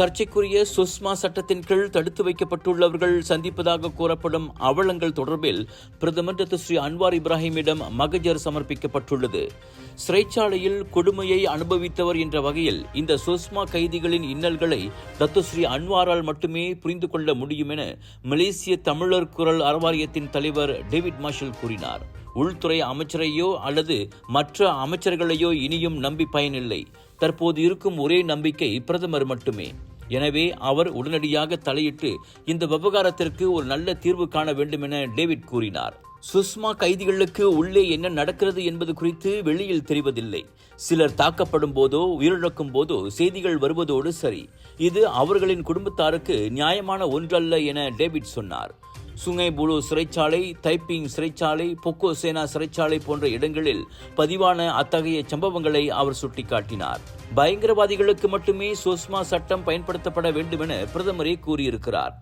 சர்ச்சைக்குரிய சுஷ்மா சட்டத்தின் கீழ் தடுத்து வைக்கப்பட்டுள்ளவர்கள் சந்திப்பதாக கூறப்படும் அவலங்கள் தொடர்பில் பிரதமர் டத்து ஸ்ரீ அன்வார் இப்ராஹிமிடம் மகஜர் சமர்ப்பிக்கப்பட்டுள்ளது. சிறைச்சாலையில் கொடுமையை அனுபவித்தவர் என்ற வகையில் இந்த சுஷ்மா கைதிகளின் இன்னல்களை டத்து ஸ்ரீ அன்வாரால் மட்டுமே புரிந்து கொள்ள முடியும் என மலேசிய தமிழர் குரல் அறவாரியத்தின் தலைவர் டேவிட் மார்ஷல் கூறினார். உள்துறை அமைச்சரையோ அல்லது மற்ற அமைச்சர்களையோ இனியும் நம்பி பயனில்லை. தற்போது இருக்கும் ஒரே நம்பிக்கை பிரதமர் மட்டுமே. எனவே அவர் உடனடியாக தலையிட்டு இந்த விவகாரத்திற்கு ஒரு நல்ல தீர்வு காண வேண்டும் என டேவிட் கூறினார். சுஷ்மா கைதிகளுக்கு உள்ளே என்ன நடக்கிறது என்பது குறித்து வெளியில் தெரிவதில்லை. சிலர் தாக்கப்படும் போதோ உயிரிழக்கும் போதோ செய்திகள் வருவதோடு சரி. இது அவர்களின் குடும்பத்தாருக்கு நியாயமான ஒன்றல்ல என டேவிட் சொன்னார். சுங்கை புலு சிறைச்சாலை தைப்பிங் சிறைச்சாலை பொக்கோ சேனா சிறைச்சாலை போன்ற இடங்களில் பதிவான அத்தகைய சம்பவங்களை அவர் சுட்டிக்காட்டினார். பயங்கரவாதிகளுக்கு மட்டுமே சோஸ்மா சட்டம் பயன்படுத்தப்பட வேண்டும் என பிரதமரே கூறியிருக்கிறார்.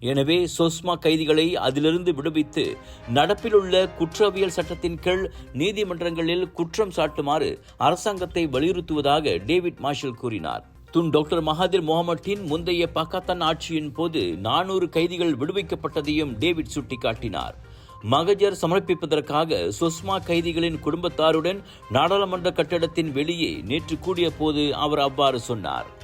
எனவே சோஸ்மா கைதிகளை அதிலிருந்து விடுவித்து நடப்பில் உள்ள குற்றவியல் சட்டத்தின் கீழ் நீதிமன்றங்களில் குற்றம் சாட்டுமாறு அரசாங்கத்தை வலியுறுத்துவதாக டேவிட் மார்ஷல் கூறினார். துன் டாக்டர் மகாதிர் முகமட்டின் முந்தைய பாகிஸ்தான் ஆட்சியின் போது நானூறு கைதிகள் விடுவிக்கப்பட்டதையும் டேவிட் சுட்டிக்காட்டினார். மகஜர் சமர்ப்பிப்பதற்காக சுஷ்மா கைதிகளின் குடும்பத்தாருடன் நாடாளுமன்ற கட்டடத்தின் வெளியே நேற்று கூடிய போது அவர் அவ்வாறு சொன்னார்.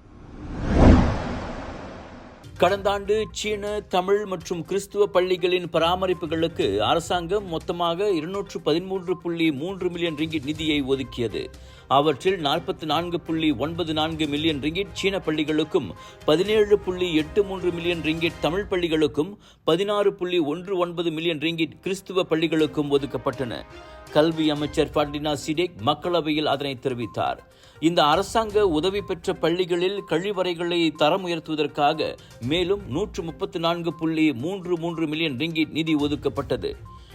கடந்த ஆண்டு சீன தமிழ் மற்றும் கிறிஸ்துவ பள்ளிகளின் பராமரிப்புகளுக்கு அரசாங்கம் மொத்தமாக இருநூற்று பதிமூன்று புள்ளி மூன்று மில்லியன் ரிங்கிட் நிதியை ஒதுக்கியது. அவற்றில் நாற்பத்தி நான்கு புள்ளி ஒன்பது நான்கு மில்லியன் ரிங்கிட் சீன பள்ளிகளுக்கும் பதினேழு புள்ளி எட்டு மூன்று மில்லியன் ரிங்கிட் தமிழ் பள்ளிகளுக்கும் பதினாறு புள்ளி ஒன்று ஒன்பது மில்லியன் ரிங்கிட் கிறிஸ்துவ பள்ளிகளுக்கும் ஒதுக்கப்பட்டன. கல்வி அமைச்சர் ஃபர்டினா சிடேக் மக்களவையில் அதனை தெரிவித்தார். இந்த அரசாங்க உதவி பெற்ற பள்ளிகளில் கழிவறைகளை தரம் உயர்த்துவதற்காக மேலும் நூற்று முப்பத்தி நான்கு புள்ளி மூன்று மூன்று மில்லியன் ரிங்கிட் நிதி ஒதுக்கப்பட்டது.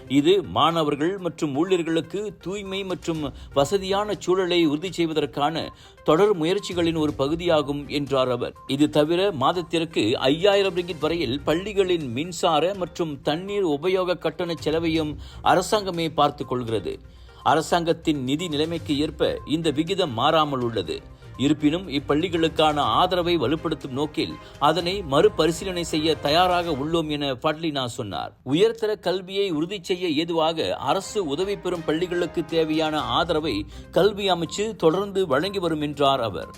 இது மாணவர்கள் மற்றும் ஊழியர்களுக்கு தூய்மை மற்றும் வசதியான சூழலை உறுதி செய்வதற்கான தொடர் முயற்சிகளின் ஒரு பகுதியாகும் என்றார் அவர். இது தவிர மாதத்திற்கு ஐயாயிரம் ரிங்கிட் வரையில் பள்ளிகளின் மின்சார மற்றும் தண்ணீர் உபயோக கட்டண செலவையும் அரசாங்கமே பார்த்துக் கொள்கிறது. அரசாங்கத்தின் நிதி நிலைமைக்கு ஏற்ப இந்த விகிதம் மாறாமல் உள்ளது. இருப்பினும் இப்பள்ளிகளுக்கான ஆதரவை வலுப்படுத்தும் நோக்கில் அதனை மறுபரிசீலனை செய்ய தயாராக உள்ளோம் என பட்லினா சொன்னார். உயர்தர கல்வியை உறுதி செய்ய ஏதுவாக அரசு உதவி பெறும் பள்ளிகளுக்கு தேவையான ஆதரவை கல்வி அமைச்சு தொடர்ந்து வழங்கி வரும் என்றார் அவர்.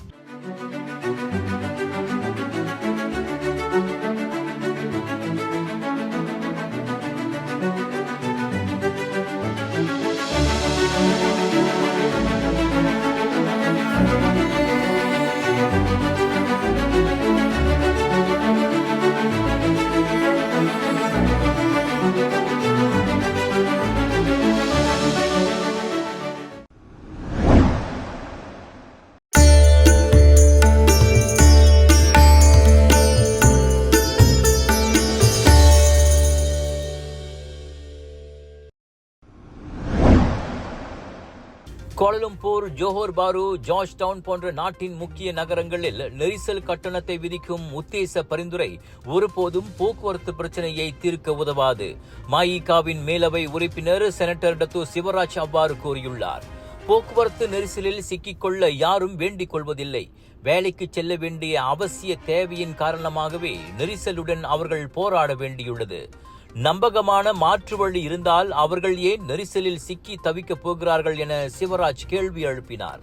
Kuala Lumpur Johor Bahru George Town போன்ற நாட்டின் முக்கிய நகரங்களில் நெரிசல் கட்டணத்தை விதிக்கும் உத்தேச பரிந்துரை ஒருபோதும் போக்குவரத்து பிரச்சனையை தீர்க்க உதவாது. மாயிகாவின் மேலவை உறுப்பினர் செனட்டர் டத்து சிவராஜ் அவ்வாறு கூறியுள்ளார். போக்குவரத்து நெரிசலில் சிக்கிக்கொள்ள யாரும் வேண்டிக் கொள்வதில்லை. வேலைக்கு செல்ல வேண்டிய அவசிய தேவையின் காரணமாகவே நெரிசலுடன் அவர்கள் போராட வேண்டியுள்ளது. நம்பகமான மாற்று வழி இருந்தால் அவர்கள் ஏன் நெரிசலில் சிக்கி தவிக்கப் போகிறார்கள் என சிவராஜ் கேள்வி எழுப்பினார்.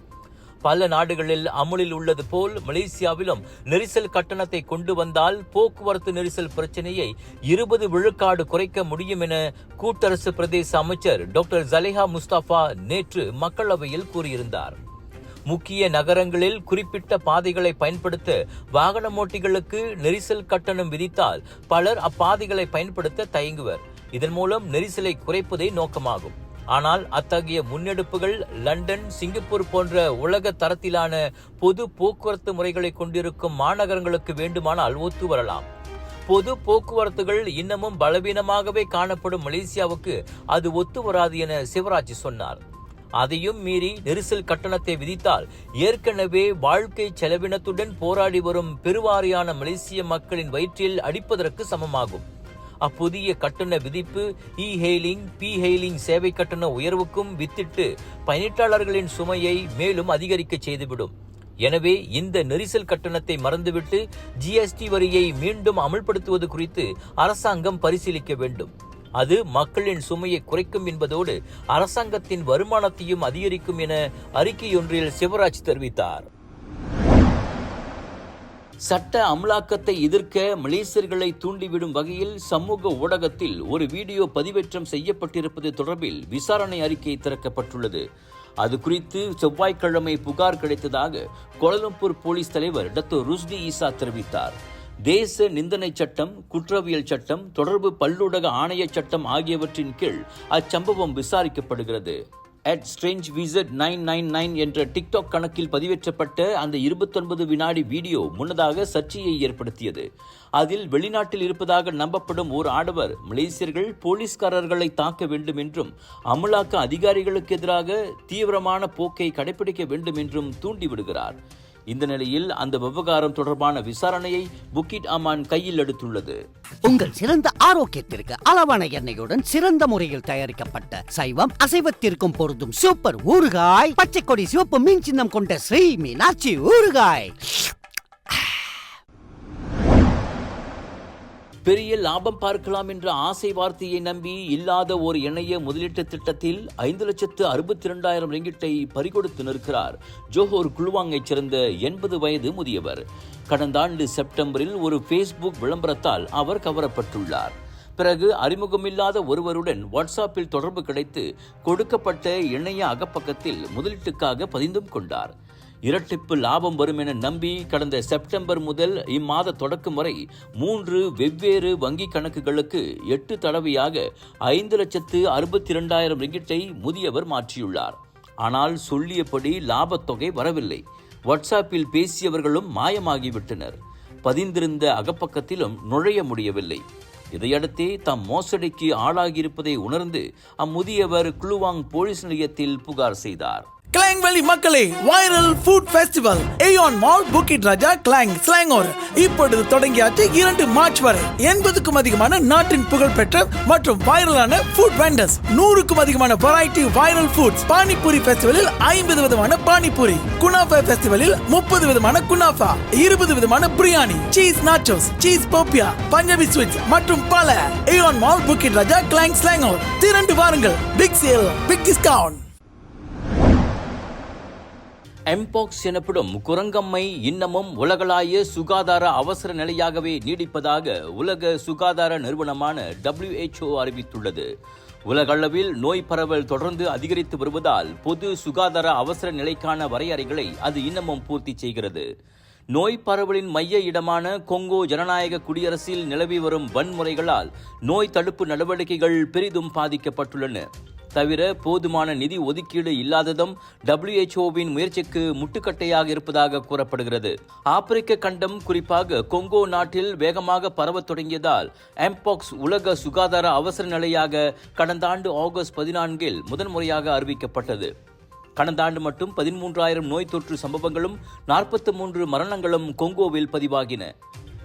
பல நாடுகளில் அமுலில் உள்ளது போல் மலேசியாவிலும் நெரிசல் கட்டணத்தை கொண்டு வந்தால் போக்குவரத்து நெரிசல் பிரச்சனையை இருபது விழுக்காடு குறைக்க முடியும் என கூட்டரசு பிரதேச அமைச்சர் டாக்டர் ஜலேஹா முஸ்தாஃபா நேற்று மக்களவையில் கூறியிருந்தார். முக்கிய நகரங்களில் குறிப்பிட்ட பாதைகளை பயன்படுத்த வாகனமோட்டிகளுக்கு நெரிசல் கட்டணம் விதித்தால் பலர் அப்பாதைகளை பயன்படுத்த தயங்குவர். இதன் மூலம் நெரிசலை குறைப்பதே நோக்கமாகும். ஆனால் அத்தகைய முன்னெடுப்புகள் லண்டன் சிங்கப்பூர் போன்ற உலக தரத்திலான பொது போக்குவரத்து முறைகளை கொண்டிருக்கும் மாநகரங்களுக்கு வேண்டுமானால் ஒத்து வரலாம். பொது போக்குவரத்துகள் இன்னமும் பலவீனமாகவே காணப்படும் மலேசியாவுக்கு அது ஒத்து வராது என சிவராஜ் சொன்னார். அதையும் மீறி நெரிசல் கட்டணத்தை விதித்தால் ஏற்கனவே வாழ்க்கை செலவினத்துடன் போராடி வரும் பெருவாரியான மலேசிய மக்களின் வயிற்றில் அடிப்பதற்கு சமமாகும். அப்புதிய கட்டண விதிப்பு இ ஹெய்லிங் பி ஹெய்லிங் சேவை கட்டண உயர்வுக்கும் வித்திட்டு பயணிட்டாளர்களின் சுமையை மேலும் அதிகரிக்க செய்துவிடும். எனவே இந்த நெரிசல் கட்டணத்தை மறந்துவிட்டு ஜிஎஸ்டி வரியை மீண்டும் அமல்படுத்துவது குறித்து அரசாங்கம் பரிசீலிக்க வேண்டும். அது மக்களின் சுமையை குறைக்கும் என்பதோடு அரசாங்கத்தின் வருமானத்தையும் அதிகரிக்கும் என அறிக்கையொன்றில் சிவராஜ் தெரிவித்தார். சட்ட அமலாக்கத்தை எதிர்க்க மலேசியர்களை தூண்டிவிடும் வகையில் சமூக ஊடகத்தில் ஒரு வீடியோ பதிவேற்றம் செய்யப்பட்டிருப்பது தொடர்பில் விசாரணை அறிக்கை திறக்கப்பட்டுள்ளது. அது குறித்து செவ்வாய்க்கிழமை புகார் கிடைத்ததாக கோலலம்பூர் போலீஸ் தலைவர் டத்தோ ருஸ்டி ஈசா தெரிவித்தார். தேச நிந்தனை சட்டம் குற்றவியல் சட்டம் தொடர்பு பல்லூடக ஆணைய சட்டம் ஆகியவற்றின் கீழ் அச்சம்பவம் விசாரிக்கப்படுகிறது. At strange visit nine nine nine என்ற டிக்டாக் கணக்கில் பதிவேற்றப்பட்ட அந்த இருபத்தொன்பது வினாடி வீடியோ முன்னதாக சர்ச்சையை ஏற்படுத்தியது. அதில் வெளிநாட்டில் இருப்பதாக நம்பப்படும் ஓர் ஆடவர் மலேசியர்கள் போலீஸ்காரர்களை தாக்க வேண்டும் என்றும் அமலாக்க அதிகாரிகளுக்கு எதிராக தீவிரமான போக்கை கடைபிடிக்க வேண்டும் என்றும் தூண்டிவிடுகிறார். இந்த நிலையில் அந்த விவகாரம் தொடர்பான விசாரணையை புக்கிட் அமான் கையில் எடுத்துள்ளது. உங்கள் சிறந்த ஆரோக்கியத்திற்கு அளவான எண்ணெயுடன் சிறந்த முறையில் தயாரிக்கப்பட்ட சைவம் அசைவத்திற்கும் பொருந்தும் சூப்பர் ஊறுகாய் பச்சை கொடி சிவப்பு மீன் சின்னம் கொண்ட ஸ்ரீ மீனாட்சி ஊறுகாய். பெரிய லாபம் பார்க்கலாம் என்ற ஆசை வார்த்தையை நம்பி இல்லாத ஒரு இணைய முதலீட்டு திட்டத்தில் ஐந்து லட்சத்து அறுபத்தி இரண்டாயிரம் ரிங்கிட்டை பறிகொடுத்து நிற்கிறார். ஜோஹோர் குழுவாங்கைச் சேர்ந்த எண்பது வயது முதியவர். கடந்த ஆண்டு செப்டம்பரில் ஒரு ஃபேஸ்புக் விளம்பரத்தால் அவர் கவரப்பட்டுள்ளார். பிறகு அறிமுகமில்லாத ஒருவருடன் வாட்ஸ்அப்பில் தொடர்பு கிடைத்து கொடுக்கப்பட்ட இணைய அகப்பக்கத்தில் முதலீட்டுக்காக பதிந்தும் கொண்டார். இரட்டிப்பு லாபம் வரும் என நம்பி கடந்த செப்டம்பர் முதல் இம்மாத தொடக்கம் வரை மூன்று வெவ்வேறு வங்கி கணக்குகளுக்கு எட்டு தடவையாக ஐந்து லட்சத்து அறுபத்தி இரண்டாயிரம் ரிங்கிட்டை முதியவர் மாற்றியுள்ளார். ஆனால் சொல்லியபடி லாபத்தொகை வரவில்லை. வாட்ஸ்அப்பில் பேசியவர்களும் மாயமாகிவிட்டனர். பதிந்திருந்த அகப்பக்கத்திலும் நுழைய முடியவில்லை. இதையடுத்தே தாம் மோசடிக்கு ஆளாகியிருப்பதை உணர்ந்து அம்முதியவர் குளுவாங் போலீஸ் நிலையத்தில் புகார் செய்தார். கிளாங் வேலி மக்களே viral food festival Aeon mall Bukit Raja Klang Selangor இப்பொழுது தொடங்கியாச்சு இரண்டு மார்ச் வரை. எண்பதுக்கும் அதிகமான நாட்டின் புகழ்பெற்ற மற்றும் வைரலான ஃபுட் வெண்டர்ஸ் நூறுக்கும் அதிகமான வெரைட்டி வைரல் ஃபுட்ஸ் பானிபூரி ஃபெஸ்டிவலில் ஐம்பது விதமான பானிபூரி. குனாஃபா ஃபெஸ்டிவலில் முப்பது விதமான குனாஃபா இருபது விதமான biryani. Cheese nachos cheese popiah Punjabi sweets மற்றும் பல. ஏயான் mall Bukit Raja Klang Selangor திரண்டு வாருங்கள். Big sale big discount mpox எனப்படும் குரங்கம்மை இன்னமும் உலகளாய சுகாதார அவசர நிலையாகவே நீடிப்பதாக உலக சுகாதார நிறுவனமான டபிள்யூஹெச்ஓ அறிவித்துள்ளது. உலகளவில் நோய் பரவல் தொடர்ந்து அதிகரித்து வருவதால் பொது சுகாதார அவசர நிலைக்கான வரையறைகளை அது இன்னமும் பூர்த்தி செய்கிறது. நோய் பரவலின் மைய இடமான கொங்கோ ஜனநாயக குடியரசில் நிலவி வரும் வன்முறைகளால் நோய் தடுப்பு நடவடிக்கைகள் பெரிதும் பாதிக்கப்பட்டுள்ளன. தவிர போதுமான நிதி ஒதுக்கீடு இல்லாததும் டபிள்யூஹெச்ஓவின் முயற்சிக்கு முட்டுக்கட்டையாக இருப்பதாக கூறப்படுகிறது. ஆப்பிரிக்க கண்டம் குறிப்பாக கொங்கோ நாட்டில் வேகமாக பரவத் தொடங்கியதால் எம்பாக்ஸ் உலக சுகாதார அவசர நிலையாக கடந்த ஆண்டு ஆகஸ்ட் பதினான்கில் முதன்முறையாக அறிவிக்கப்பட்டது. கடந்த ஆண்டு மட்டும் பதிமூன்றாயிரம் நோய் தொற்று சம்பவங்களும் நாற்பத்தி மூன்று மரணங்களும் கொங்கோவில் பதிவாகின.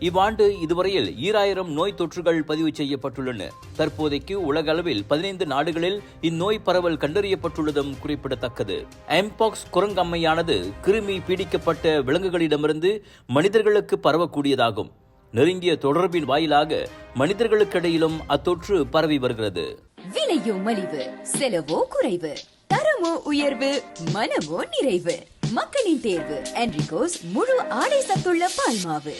இவ்வாண்டு இதுவரையில் ஈராயிரம் நோய் தொற்றுகள் பதிவு செய்யப்பட்டுள்ளன. தற்போதைக்கு உலக அளவில் பதினைந்து நாடுகளில் இந்நோய் பரவல் கண்டறியப்பட்டுள்ளதும் குறிப்பிடத்தக்கது. எம்பாக்ஸ் குரங்கம்மையானது கிருமி பீடிக்கப்பட்ட விலங்குகளிடமிருந்து மனிதர்களுக்கு பரவக்கூடியதாகும். நெருங்கிய தொடர்பின் வாயிலாக மனிதர்களுக்கிடையிலும் அத்தொற்று பரவி வருகிறது. விலையோ மலிவு செலவோ குறைவு தரமோ உயர்வு மனமோ நிறைவு. மக்களின் தேர்வு என்ரிகோஸ் முழு ஆடை சத்துள்ள பால்மாவு.